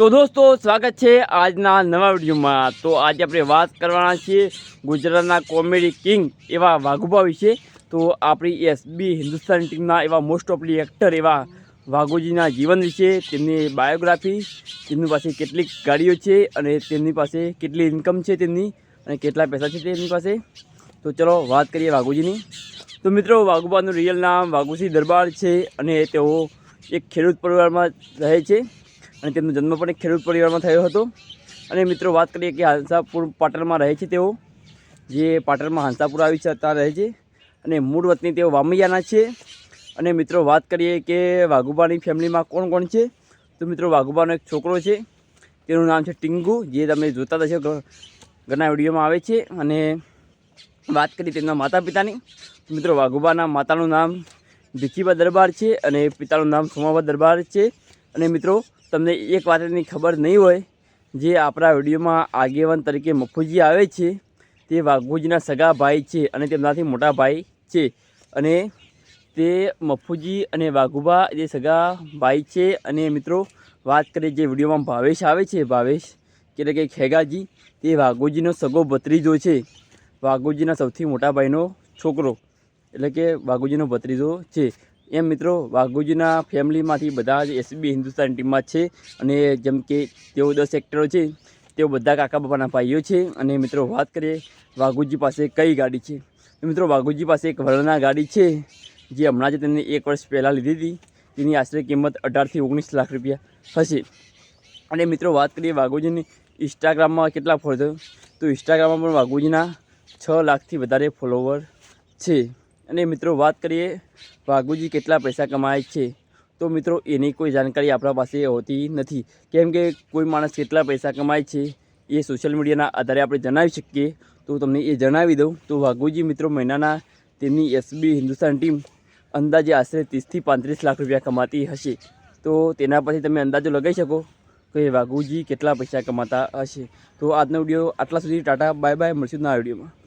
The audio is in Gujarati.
તો દોસ્તો, સ્વાગત છે આજના નવા વિડીયોમાં. તો આજે આપણે વાત કરવાના છીએ ગુજરાતના કોમેડી કિંગ એવા વાઘુબા વિશે. તો આપણી એસબી હિન્દુસ્તાની ટીમના એવા મોસ્ટ ઓફલી એક્ટર એવા વાઘુજીના જીવન વિશે, તેમની બાયોગ્રાફી, તેમની પાસે કેટલીક ગાડીઓ છે અને તેમની પાસે કેટલી ઇન્કમ છે તેમની અને કેટલા પૈસા છે તેમની પાસે. તો ચલો વાત કરીએ વાઘુજીની. તો મિત્રો વાઘુબાનું રિયલ નામ વાઘુસિંહ દરબાર છે અને તેઓ એક ખેડૂત પરિવારમાં રહે છે. અને તેમનો જન્મ પણ એક ખેડૂત પરિવારમાં થયો હતો. અને મિત્રો, વાત કરીએ કે હાંસાપુર પાટણમાં રહે છે તેઓ. જે પાટણમાં હાંસાપુર આવી છે, ત્યાં રહે છે. અને મૂળ વતની તેઓ વામૈયાના છે. અને મિત્રો, વાત કરીએ કે વાઘુબાની ફેમિલીમાં કોણ કોણ છે? તો મિત્રો, વાઘુબાનો એક છોકરો છે. તેનું નામ છે ટીંગુ, જે તમે જોતા હશો ઘણા વિડીયોમાં આવે છે. અને વાત કરી તેમના માતા પિતાની મિત્રો, વાઘુબાના માતાનું નામ ભીખીબા દરબાર છે અને પિતાનું નામ સોમાબા દરબાર છે. અને મિત્રો તમને એક વાતની ખબર નહીં હોય, જે આપણા વિડીયોમાં આગેવાન તરીકે મફુજી આવે છે, તે વાઘુજીના સગા ભાઈ છે અને તેમનાથી મોટા ભાઈ છે. અને તે મફુજી અને વાઘુબા જે સગા ભાઈ છે અને મિત્રો, વાત કરીએ જે વિડીયોમાં ભાવેશ આવે છે, ભાવેશ એટલે કે ખેગાજી, તે વાઘુજીનો સગો ભત્રીજો છે. વાઘુજીના સૌથી મોટા ભાઈનો છોકરો એટલે કે વાઘુજીનો ભત્રીજો છે. એમ મિત્રો, વાઘુજીના ફેમિલીમાંથી બધા જ એસબી હિન્દુસ્તાન ટીમમાં છે અને જેમ કે તેઓ દસ એક્ટરો છે, તેઓ બધા કાકા બાપાના ભાઈઓ છે અને મિત્રો વાત કરીએ વાઘુજી પાસે કઈ ગાડી છે. મિત્રો, વાઘુજી પાસે એક વરણા ગાડી છે, જે હમણાં જ તેમને એક વર્ષ પહેલાં લીધી હતી. તેની આશરે કિંમત અઢારથી ઓગણીસ લાખ રૂપિયા હશે. અને મિત્રો, વાત કરીએ વાઘુજીની ઇન્સ્ટાગ્રામમાં કેટલા ફોલો તો ઇન્સ્ટાગ્રામમાં પણ વાઘુજીના છ લાખથી વધારે ફોલોવર છે. અને મિત્રો વાત કરીએ વાઘુજી કેટલા પૈસા કમાય છે, તો મિત્રો એની કોઈ જાણકારી આપણા પાસે હોતી નથી. કેમ કે કોઈ માણસ કેટલા પૈસા કમાય છે, એ સોશિયલ મીડિયાના આધારે આપણે જણાવી શકીએ. તો તમને એ જણાવી દઉં, તો વાઘુજી મિત્રો મહિનાના તેમની એસબી હિન્દુસ્તાન ટીમ અંદાજે આશરે ત્રીસથી પાંત્રીસ લાખ રૂપિયા કમાતી હશે. તો તેના પરથી તમે અંદાજો લગાવી શકો કે વાઘુજી કેટલા પૈસા કમાતા હશે. તો આજનો વીડિયો આટલા સુધી, ટાટા, બાય બાય, મળશું ના વિડીયોમાં.